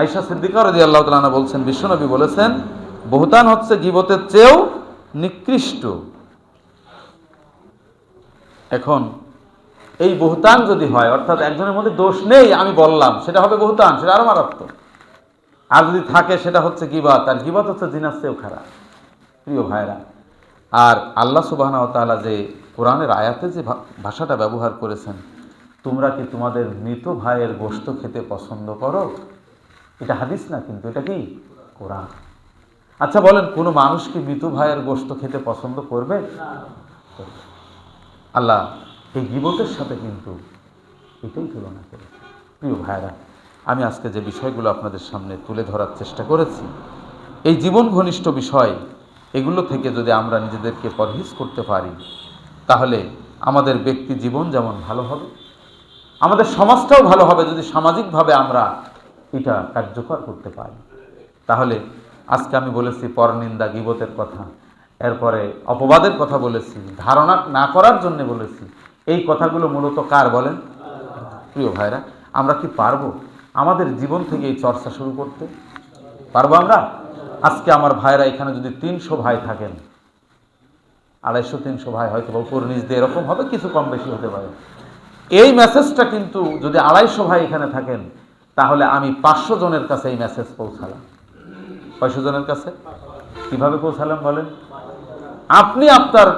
আইসা সিদ্দিকা রদি আল্লাহ তালা বলছেন, বিশ্বনবী বলেছেন, বহুতান হচ্ছে গিবতের চেয়েও নিকৃষ্ট। এখন, এই বহুতান যদি হয়, অর্থাৎ একজনের মধ্যে দোষ নেই, আমি বললাম, সেটা হবে বহুতান, সেটা আরও মারাত্মক। আর যদি থাকে, সেটা হচ্ছে গিবাত, আর গিবাত হচ্ছে দিনার চেয়েও খারাপ। প্রিয় ভাইরা আর আল্লাহ সুবাহ তাআলা যে কোরআনের আয়াতে যে ভাষাটা ব্যবহার করেছেন, তোমরা কি তোমাদের মৃত ভাইয়ের গোশত খেতে পছন্দ করো? এটা হাদিস না কিন্তু, এটা কি? কোরআন। আচ্ছা বলেন, কোনো মানুষ কি মৃত ভাইয়ের গোশত খেতে পছন্দ করবে? আল্লাহ এই গিবতের সাথে কিন্তু এটাই তুলনা করেছে প্রিয় ভাইরা আমি আজকে যে বিষয়গুলো আপনাদের সামনে তুলে ধরার চেষ্টা করেছি, এই জীবন ঘনিষ্ঠ বিষয়, এগুলো থেকে যদি আমরা নিজেদেরকে পরহেজ করতে পারি, তাহলে আমাদের ব্যক্তি জীবন যেমন ভালো হবে, আমাদের সমাজটাও ভালো হবে যদি সামাজিকভাবে আমরা এটা কার্যকর করতে পারি। তাহলে আজকে আমি বলেছি পরনিন্দা গিবতের কথা, এরপরে অপবাদের কথা বলেছি, ধারণা না করার জন্য বলেছি। এই কথাগুলো মূলত কার বলেন? প্রিয় ভাইরা, আমরা কি পারব? আমাদের জীবন থেকে এই চর্চা শুরু করতে পারব আমরা? আজকে আমার ভাইরা এখানে যদি তিনশো ভাই থাকেন, আড়াইশো, তিনশো ভাই, হয়তো বা উপর নিচ দিয়ে এরকম হবে, কিছু কম বেশি হতে পারে। এই মেসেজটা কিন্তু যদি আড়াইশো ভাই এখানে থাকেন তাহলে আমি পাঁচশো জনের কাছে এই মেসেজ পৌঁছালাম। কয়শো জনের কাছে? কীভাবে পৌঁছালাম বলেন? আপনি আপনার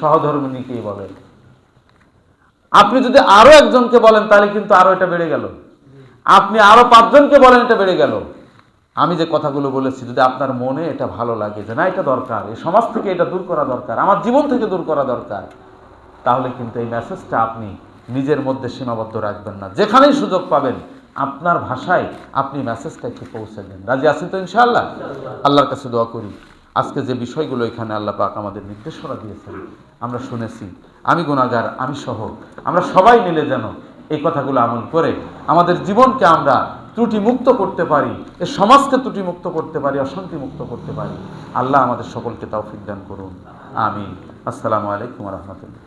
সহধর্মিনীকেই বলেন। আপনি যদি আরও একজনকে বলেন, তাহলে কিন্তু আরও এটা বেড়ে গেল। আপনি আরও পাঁচজনকে বলেন, এটা বেড়ে গেল। আমি যে কথাগুলো বলেছি, যদি আপনার মনে এটা ভালো লাগে যে না, এটা দরকার, এই সমাজ থেকে এটা দূর করা দরকার, আমার জীবন থেকে দূর করা দরকার, তাহলে কিন্তু এই মেসেজটা আপনি নিজের মধ্যে সীমাবদ্ধ রাখবেন না। যেখানেই সুযোগ পাবেন আপনার ভাষায় আপনি মেসেজটা একটু পৌঁছে দেন। রাজি আছেন তো ইনশাআল্লাহ? আল্লাহর কাছে দোয়া করি। আজকে যে বিষয়গুলো এখানে আল্লাহ পাক আমাদের নির্দেশনা দিয়েছেন, আমরা শুনেছি। আমি গুণাগার আমি সহ। আমরা সবাই মিলে যেন এই কথাগুলো আমল করে আমাদের জীবনকে আমরা ত্রুটি মুক্ত করতে পারি, এ সমাজকে ত্রুটি মুক্ত করতে পারি অশান্তি মুক্ত করতে পারি। আল্লাহ আমাদের সকলকে তাও দান করুন। আমি আসসালামু আলাইকুম রহমতুল্লাহ।